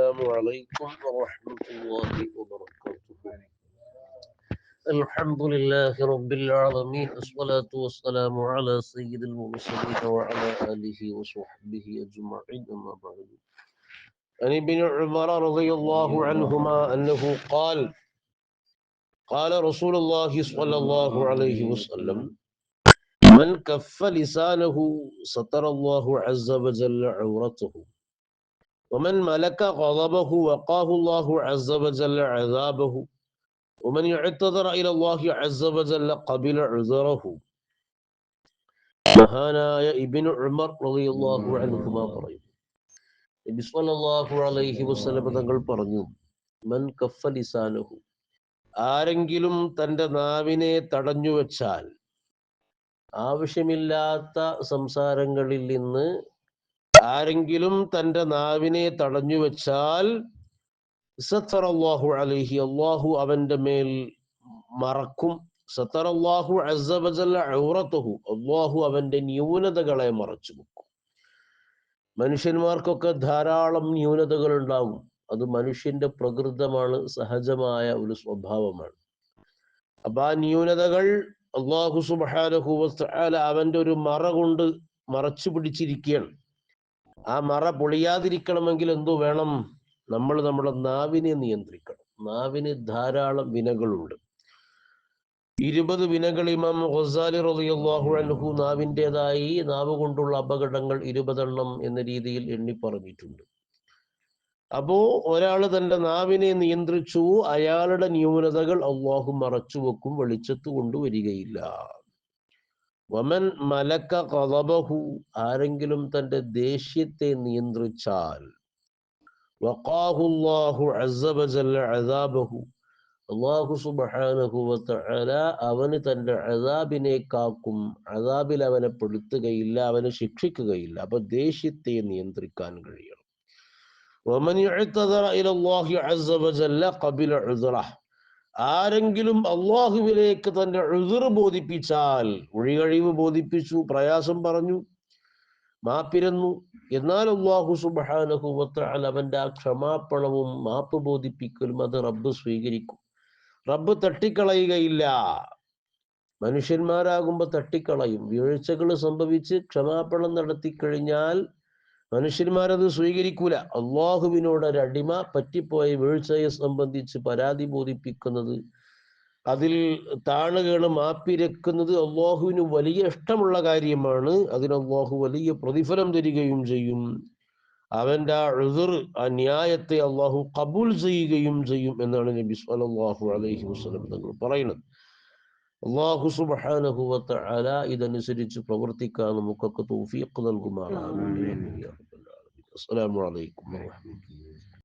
السلام عليكم ورحمة الله وبركاته. الحمد لله رب العالمين الصلاة والسلام على سيد المرسلين وعلى آله وصحبه أجمعين أما بعد. عن ابن عمر رضي الله عنهما أنه قال قال رسول الله صلى الله عليه وسلم من كف لسانه ستر الله عز وجل عورته. ومن ملك غضبه وقاه الله عز وجل عذابه ومن اعتذر إلى الله عز وجل قبل عذره മഹാനായ ഇബിൻ ഉമർ റളിയല്ലാഹു അൻഹുമാ പറയും നബി സ്വല്ലല്ലാഹു അലൈഹി വസല്ലം തങ്ങൾ പറഞ്ഞു മൻ കഫ ലിസാനഹു ആരെങ്കിലും തന്റെ നാവിനെ തടഞ്ഞു വെച്ചാൽ ആവശ്യമില്ലാത്ത സംസാരങ്ങളിൽ നിന്ന് ആരെങ്കിലും തന്റെ നാവിനെ തടഞ്ഞു വെച്ചാൽ സത്തറല്ലാഹു അലഹി അള്ളാഹു അവന്റെ മേൽ മറക്കും. സത്തറല്ലാഹു അസബലഹു അള്ളാഹു അവന്റെ ന്യൂനതകളെ മറച്ചു വെക്കും. മനുഷ്യന്മാർക്കൊക്കെ ധാരാളം ന്യൂനതകൾ ഉണ്ടാവും. അത് മനുഷ്യന്റെ പ്രകൃതമാണ് സഹജമായ ഒരു സ്വഭാവമാണ്. അപ്പൊ ആ ന്യൂനതകൾ അള്ളാഹു സുബാനഹു അവന്റെ ഒരു മറ കൊണ്ട് മറച്ചു പിടിച്ചിരിക്കുകയാണ്. ആ മറ പൊളിയാതിരിക്കണമെങ്കിൽ എന്തോ വേണം. നമ്മൾ നമ്മുടെ നാവിനെ നിയന്ത്രിക്കണം. നാവിന് ധാരാളം വിനകളുണ്ട്. ഇരുപത് വിനകൾ ഇമാം ഖസാലി റളിയല്ലാഹു അൻഹു നാവിന്റെതായി നാവ് കൊണ്ടുള്ള അപകടങ്ങൾ ഇരുപതെണ്ണം എന്ന രീതിയിൽ എണ്ണി പറഞ്ഞിട്ടുണ്ട്. അപ്പോ ഒരാൾ തന്റെ നാവിനെ നിയന്ത്രിച്ചു. അയാളുടെ ന്യൂനതകൾ അള്ളാഹു മറച്ചു വെക്കും വെളിച്ചത്ത് കൊണ്ടുവരികയില്ല. വമൻ മലക്ക കഥബഹു ആരെങ്കിലും തന്റെ ദേഷ്യത്തെ നിയന്ത്രിച്ചാൽ വഖാഹുല്ലാഹു അദാബഹു. അള്ളാഹു സുബാനഹുവത്ത് വതആല അവന് തന്റെ അതാബിനെ കാക്കും അതാബിൽ അവനെ പെടുത്തുകയില്ല അവനെ ശിക്ഷിക്കുകയില്ല. അപ്പൊ ദേഷ്യത്തെ നിയന്ത്രിക്കാൻ കഴിയണം. ആരെങ്കിലും അള്ളാഹുവിലേക്ക് തന്റെ എഴുതിർ ബോധിപ്പിച്ചാൽ ഒഴികഴിവ് ബോധിപ്പിച്ചു പ്രയാസം പറഞ്ഞു മാപ്പിരന്നു എന്നാൽ അള്ളാഹു സുബാനഹുവത്താൽ അവന്റെ ആ ക്ഷമാപ്പണവും മാപ്പ് ബോധിപ്പിക്കലും അത് റബ്ബ് സ്വീകരിക്കും. റബ്ബ് തട്ടിക്കളയുകയില്ല. മനുഷ്യന്മാരാകുമ്പോ തട്ടിക്കളയും. വീഴ്ചകൾ സംഭവിച്ച് ക്ഷമാപണം നടത്തി കഴിഞ്ഞാൽ മനുഷ്യന്മാരത് സ്വീകരിക്കൂല. അള്ളാഹുവിനോട് ഒരടിമ അടിമ പറ്റിപ്പോയ വീഴ്ചയെ സംബന്ധിച്ച് പരാതി ബോധിപ്പിക്കുന്നത് അതിൽ താണുകേണ് മാപ്പിരക്കുന്നത് അള്ളാഹുവിന് വലിയ ഇഷ്ടമുള്ള കാര്യമാണ്. അതിന് അള്ളാഹു വലിയ പ്രതിഫലം തരികയും ചെയ്യും. അവന്റെ ആ എതിർ ആ ന്യായത്തെ അള്ളാഹു കബൂൽ ചെയ്യുകയും ചെയ്യും എന്നാണ് നബി സലാഹു അലൈഹി വസ്ലം തങ്ങൾ പറയുന്നത്. അള്ളാഹു സുബ്ഹാനഹു വതആല ഇതനുസരിച്ച് പ്രവർത്തിക്കാൻ നമുക്കൊക്കെ തൗഫീഖ് നൽകുമാറാകട്ടെ അസ്സലാമു അലൈക്കും വറഹ്മത്തുള്ളാഹി